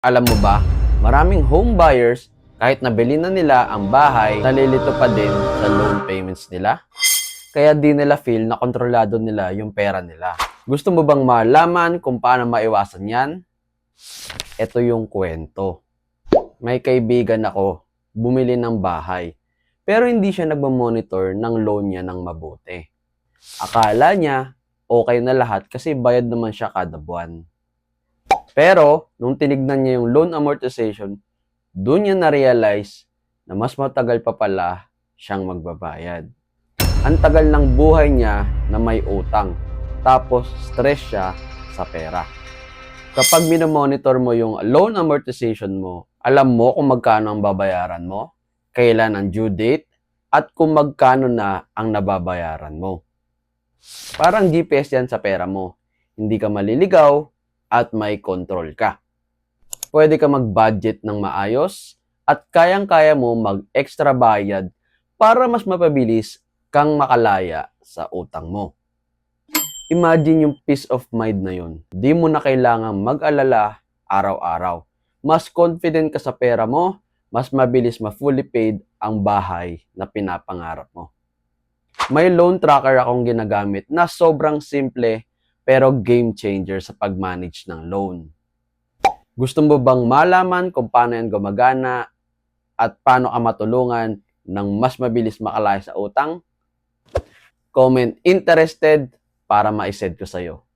Alam mo ba, maraming home buyers, kahit nabili na nila ang bahay, nalilito pa din sa loan payments nila. Kaya di nila feel na kontrolado nila yung pera nila. Gusto mo bang malaman kung paano maiwasan yan? Ito yung kwento. May kaibigan ako, bumili ng bahay. Pero hindi siya nagmamonitor ng loan niya ng mabuti. Akala niya, okay na lahat kasi bayad naman siya kada buwan. Pero, nung tinignan niya yung loan amortization, doon niya na-realize na mas matagal pa pala siyang magbabayad. Ang tagal ng buhay niya na may utang, tapos stress siya sa pera. Kapag minomonitor mo yung loan amortization mo, alam mo kung magkano ang babayaran mo, kailan ang due date, at kung magkano na ang nababayaran mo. Parang GPS yan sa pera mo. Hindi ka maliligaw at may control ka. Pwede ka mag-budget ng maayos at kayang-kaya mo mag-extra bayad para mas mapabilis kang makalaya sa utang mo. Imagine yung peace of mind na yun. Di mo na kailangan mag-alala araw-araw. Mas confident ka sa pera mo, mas mabilis ma-fully paid ang bahay na pinapangarap mo. May loan tracker akong ginagamit na sobrang simple pero game changer sa pag-manage ng loan. Gusto mo bang malaman kung paano yan gumagana at paano ka matulungan ng mas mabilis makalaya sa utang? Comment interested para ma-send ko sa'yo.